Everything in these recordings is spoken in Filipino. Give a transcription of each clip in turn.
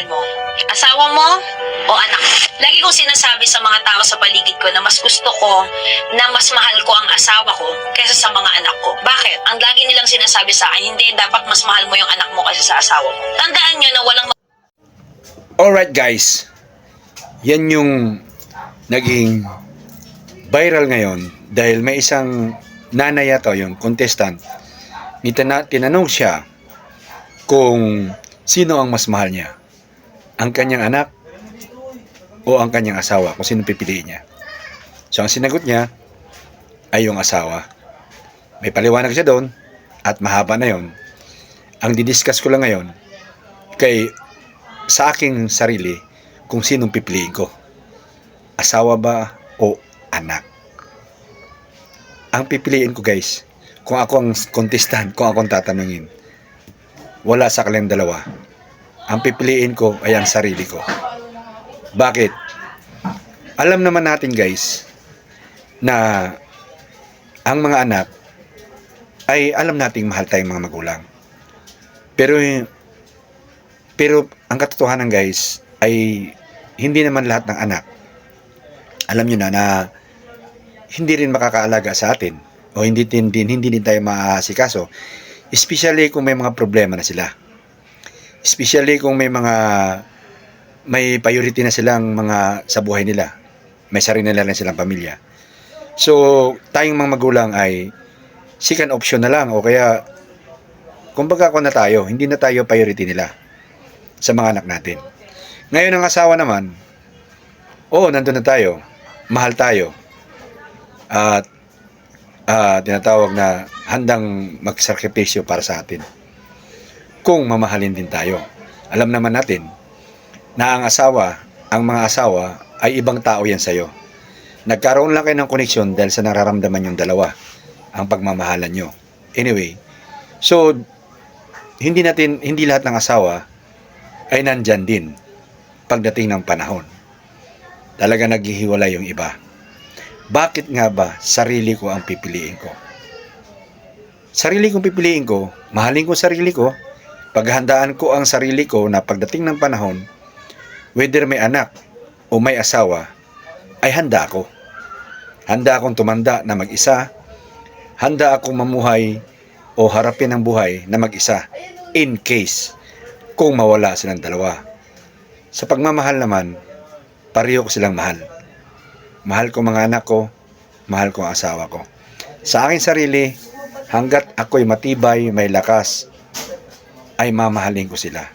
mo? Asawa mo o anak? Lagi kong sinasabi sa mga tao sa paligid ko na mas gusto ko na mas mahal ko ang asawa ko kaysa sa mga anak ko. Bakit? Ang lagi nilang sinasabi sa akin, hindi dapat mas mahal mo yung anak mo kaysa sa asawa mo. Tandaan nyo na walang Alright guys, yan yung naging viral ngayon dahil may isang nanay ato, yung contestant, tinanong siya kung sino ang mas mahal niya. Ang kanyang anak o ang kanyang asawa, kung sino pipiliin niya. So ang sinagot niya ay yung asawa. May paliwanag siya doon at mahaba na yon. Ang didiscuss ko lang ngayon kay sa aking sarili kung sinong pipiliin ko. Asawa ba o anak? Ang pipiliin ko guys, kung ako ang contestant, kung akong tatanungin, wala sa kanilang dalawa. Ang pipiliin ko ay ang sarili ko. Bakit? Alam naman natin guys na ang mga anak ay alam nating mahal tayong mga magulang. Pero pero ang katotohanan guys ay hindi naman lahat ng anak alam nyo na na hindi rin makakaalaga sa atin o hindi din hindi din tayo maasikaso especially kung may mga problema na sila especially kung may mga may priority na silang mga sa buhay nila may sarili na lang silang pamilya so tayong mga magulang ay second option na lang o kaya kumbaga ako na tayo hindi na tayo priority nila sa mga anak natin. Ngayon ang asawa naman, oo, nandun na tayo. Mahal tayo. At ah, tinatawag na handang magsakripisyo para sa atin. Kung mamahalin din tayo. Alam naman natin na ang asawa, ang mga asawa ay ibang tao yan sa'yo. Nagkaroon lang kayo ng koneksyon dahil sa nararamdaman yung dalawa, ang pagmamahalan nyo. Anyway, so hindi natin, hindi lahat ng asawa ay nandyan din pagdating ng panahon. Talaga naghihiwalay yung iba. Bakit nga ba sarili ko ang pipiliin ko? Sarili kong pipiliin ko, mahalin ko sarili ko, paghandaan ko ang sarili ko na pagdating ng panahon, whether may anak o may asawa, ay handa ako. Handa akong tumanda na mag-isa, handa akong mamuhay o harapin ang buhay na mag-isa in case kung mawala silang dalawa. Sa pagmamahal naman, pareho ko silang mahal. Mahal ko mga anak ko, mahal ko ang asawa ko. Sa aking sarili, hanggat ako'y matibay, may lakas, ay mamahalin ko sila.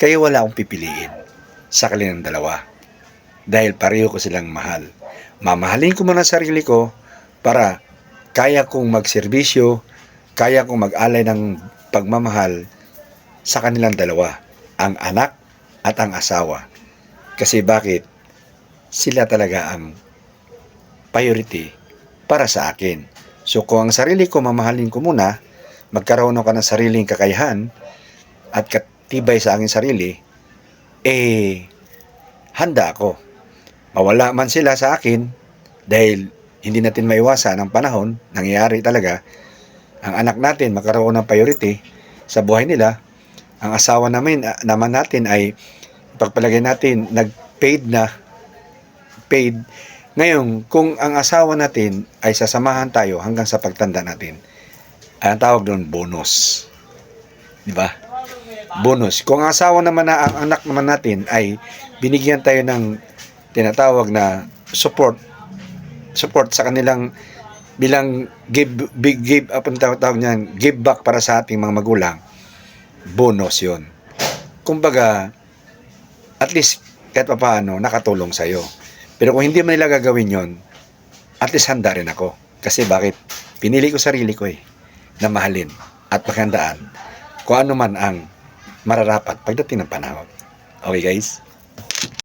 Kaya wala akong pipiliin sa kanilang dalawa. Dahil pareho ko silang mahal. Mamahalin ko muna ang sarili ko para kaya kong magserbisyo, kaya kong mag-alay ng pagmamahal sa kanilang dalawa, ang anak at ang asawa. Kasi bakit? Sila talaga ang priority para sa akin. So kung ang sarili ko mamahalin ko muna, magkaroon ako ng sariling kakayahan at katibay sa aking sarili, eh, handa ako. Mawala man sila sa akin dahil hindi natin maiwasan ang panahon, nangyayari talaga, ang anak natin magkaroon ng priority sa buhay nila, ang asawa namin ah, naman natin ay pagpalagay natin nag-paid na paid. Ngayon kung ang asawa natin ay sasamahan tayo hanggang sa pagtanda natin ang tawag doon? Bonus. Di ba bonus. Kung ang asawa naman na ang anak naman natin ay binigyan tayo ng tinatawag na support support sa kanilang bilang give big give up ang tawag niyan give back para sa ating mga magulang bonus yon kumbaga at least kahit pa paano nakatulong sa iyo pero kung hindi man nila gagawin yon at least handa rin ako. Kasi bakit? Pinili ko sarili ko eh na mahalin at paghandaan kung ano man ang mararapat pagdating ng panahon. Okay guys